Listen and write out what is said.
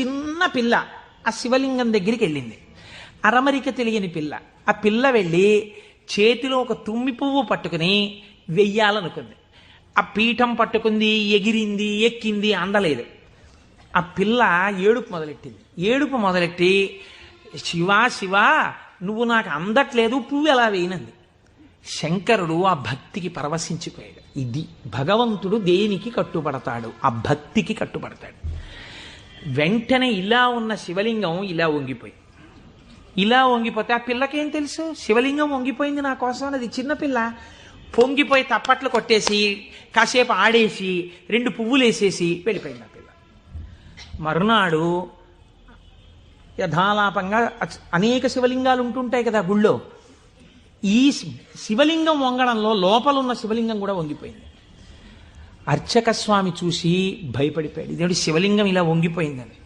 చిన్న పిల్ల ఆ శివలింగం దగ్గరికి వెళ్ళింది. అరమరిక తెలియని పిల్ల. ఆ పిల్ల వెళ్ళి చేతిలో ఒక తుమ్మి పువ్వు పట్టుకుని వెయ్యాలనుకుంది. ఆ పీఠం పట్టుకుంది ఎగిరింది ఎక్కింది అందలేదు. ఆ పిల్ల ఏడుపు మొదలెట్టింది. ఏడుపు మొదలెట్టి శివా శివా నువ్వు నాకు అందట్లేదు పువ్వు ఎలా వేయనంది? శంకరుడు ఆ భక్తికి పరవశించిపోయాడు. ఇది భగవంతుడు దేనికి కట్టుబడతాడు? ఆ భక్తికి కట్టుబడతాడు. వెంటనే ఇలా ఉన్న శివలింగం ఇలా వంగిపోయి. ఇలా వంగిపోతే ఆ పిల్లకేం తెలుసు? శివలింగం వంగిపోయింది నా కోసం అది చిన్నపిల్ల పొంగిపోయి తప్పట్లు కొట్టేసి కాసేపు ఆడేసి రెండు పువ్వులు వేసేసి వెళ్ళిపోయింది ఆ పిల్ల. మరునాడు యథాలాపంగా అచ్- అనేక శివలింగాలు ఉంటుంటాయి కదా గుళ్ళో. ఈ శివలింగం వంగడంలో లోపల ఉన్న శివలింగం కూడా వంగిపోయింది. అర్చక స్వామి చూసి భయపడిపోయాడు. ఇదేమిటి శివలింగం ఇలా వంగిపోయిందని.